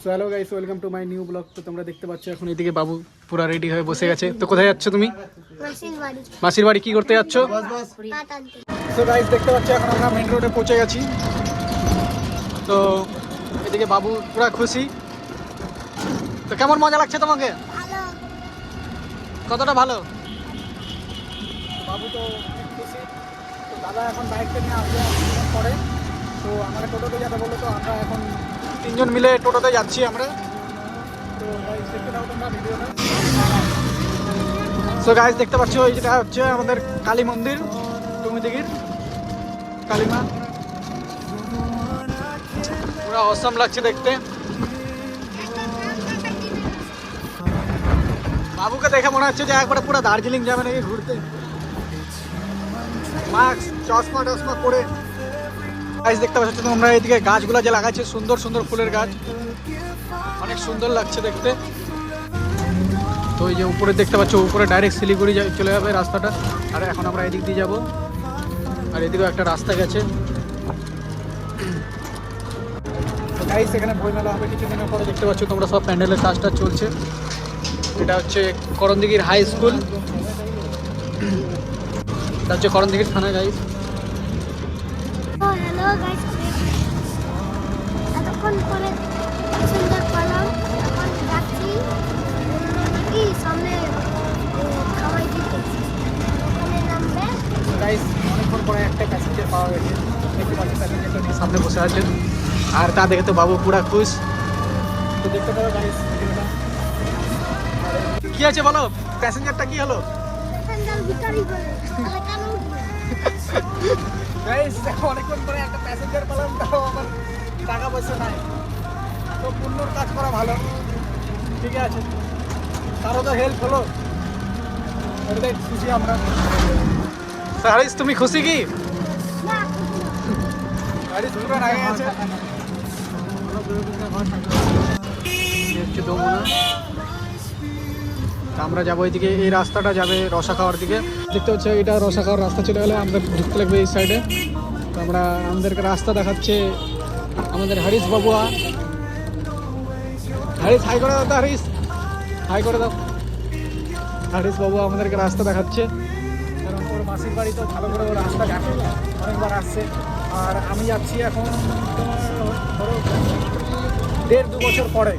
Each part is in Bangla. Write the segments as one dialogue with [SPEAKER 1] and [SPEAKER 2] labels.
[SPEAKER 1] So hello guys welcome to my new blog তো তোমরা দেখতে পাচ্ছ এখন এদিকে বাবু পুরো রেডি হয়ে বসে গেছে। তো কোথায় যাচ্ছ তুমি?
[SPEAKER 2] মাসির বাড়ি
[SPEAKER 1] কি করতে যাচ্ছ? তো গাইস দেখতে পাচ্ছ এখন আমরা মেন রোডে পৌঁছে গেছি। তো এদিকে বাবু পুরো খুশি। তো কেমন মজা লাগছে তোমাকে? কতটা ভালো? বাবু তো খুশি। তো দাদা এখন বাইকটা নিয়ে আসবে পরে। তো আমরা টোটোতে যাতে বলল তো আমরা এখন তিনজন মিলে টোটোতে যাচ্ছি আমরা। সো গাইজ দেখতে পাচ্ছ যেটা হচ্ছে আমাদের কালী মন্দির টুমিদিগির কালীমা। পুরো অসম লাগছে দেখতে। বাবুকে দেখে মনে হচ্ছে যে একবারে পুরো দার্জিলিং যাবে নাকি ঘুরতে। মাস্ক চশমা টশমা পরে গাছ দেখতে পাচ্ছ তোমরা এদিকে গাছগুলো যে লাগাচ্ছে সুন্দর সুন্দর ফুলের গাছ। অনেক সুন্দর লাগছে দেখতে। তো এই যে উপরে দেখতে পাচ্ছ, উপরে ডাইরেক্ট শিলিগুড়ি চলে যাবে রাস্তাটা। আর এখন আমরা এদিক দিয়ে যাব। আর এদিকেও একটা রাস্তা গেছে। গাইস এখানে বইমেলা হবে কিছুদিনের পরে। দেখতে পাচ্ছ তোমরা সব প্যান্ডেলের কাজটা চলছে। এটা হচ্ছে করণদিঘির হাই স্কুল এটা হচ্ছে করণদিঘির থানা গাইস
[SPEAKER 2] ও এতক্ষণ পরে সুন্দর পেলাম এখন যাচ্ছি। কি সামনে খাওয়াই দিতে। ওখানে নামবে।
[SPEAKER 1] গাইস অনেকক্ষণ পরে একটা প্যাসেঞ্জার পাওয়া গেছে। দেখতে পাচ্ছি প্যাসেঞ্জারটা নিয়ে সামনে বসে আছেন। আর তা দেখে তো বাবু পুরা খুশ। তো দেখতে গাইস কি আছে বলো? প্যাসেঞ্জারটা কি হলো?
[SPEAKER 2] প্যাসেঞ্জার বলে তাহলে কেন
[SPEAKER 1] অনেকক্ষণ পরে একটা প্যাসেঞ্জার পেলাম তাও আমার টাকা পয়সা নাই। তো পুণ্যর কাজ করা ভালো। ঠিক আছে। তারও তো হেল্প হলো। ওটাই খুশি আমরা। হারিস তুমি খুশি কি? হারিস পুরো আগে আছে। হচ্ছে দমুনা তা আমরা যাব এইদিকে এই রাস্তাটা যাবে রসা খাওয়ার দিকে। দেখতে হচ্ছে এটা রসা খাওয়ার রাস্তা চলে গেলে আমাদের ঢুকতে লাগবে এই সাইডে তো আমরা আমাদেরকে রাস্তা দেখাচ্ছে আমাদের হরিশ বাবুয়া। হরিশ হাই করে দাও হরিশ। হাই করে দাও। হরিশ বাবু আমাদেরকে রাস্তা দেখাচ্ছে। কারণ ওর মাসির বাড়ি তো ভালো করে রাস্তা দেখে অনেকবার আসছে। আর আমি যাচ্ছি এখন ধরো দেড় দু বছর পরে।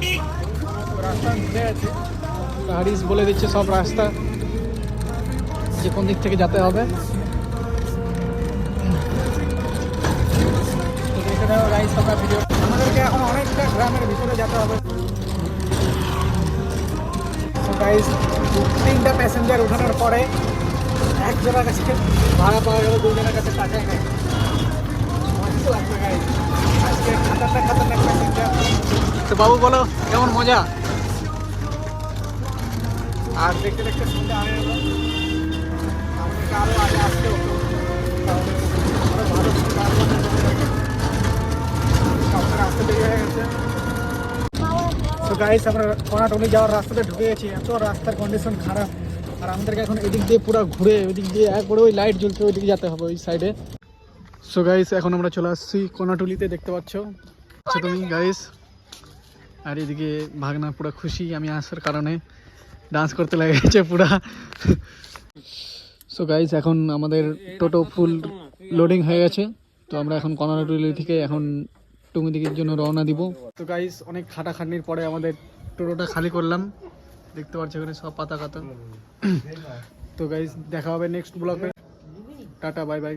[SPEAKER 1] রাস্তা তো হারিস বলে দিচ্ছে সব রাস্তা, যে কোন দিক থেকে যেতে হবে। আমাদেরকে এখন অনেকটা গ্রামের ভিতরে যেতে হবে। তিনটা প্যাসেঞ্জার পরে কাছে ভাড়া পাওয়া কাছে প্যাসেঞ্জার তো বাবু বলো, কেমন মজা? আর দেখতে দেখতে সন্ধ্যা আগে গেল। আরও আগে আসতে হয়ে গাইস আমরা যাওয়ার রাস্তাতে ঢুকে গেছি। এত রাস্তার কন্ডিশন খারাপ। আর আমাদেরকে এখন এদিক দিয়ে পুরো ঘুরে দিয়ে একবারে ওই লাইট জ্বলছে ওইদিকে হবে ওই সাইডে সো গাইস এখন আমরা চলে আসছি কোনাটুলিতে দেখতে পাচ্ছ? তুমি গাইস আর এদিকে ভাগনা পুরো খুশি, আমি আসার কারণে। ডান্স করতে লেগেছে পুরা। সো গাইস এখন আমাদের টোটো ফুল লোডিং হয়ে গেছে। তো আমরা এখন কনাটুলি থেকে এখন টুঙ্গিদিকের জন্য রওনা দিব। তো গাইস অনেক খাটাখাটনির পরে আমাদের টোটোটা খালি করলাম। দেখতে পাচ্ছি এখানে সব পাতা কাতা তো গাইস দেখা হবে নেক্সট ব্লগে টাটা বাই বাই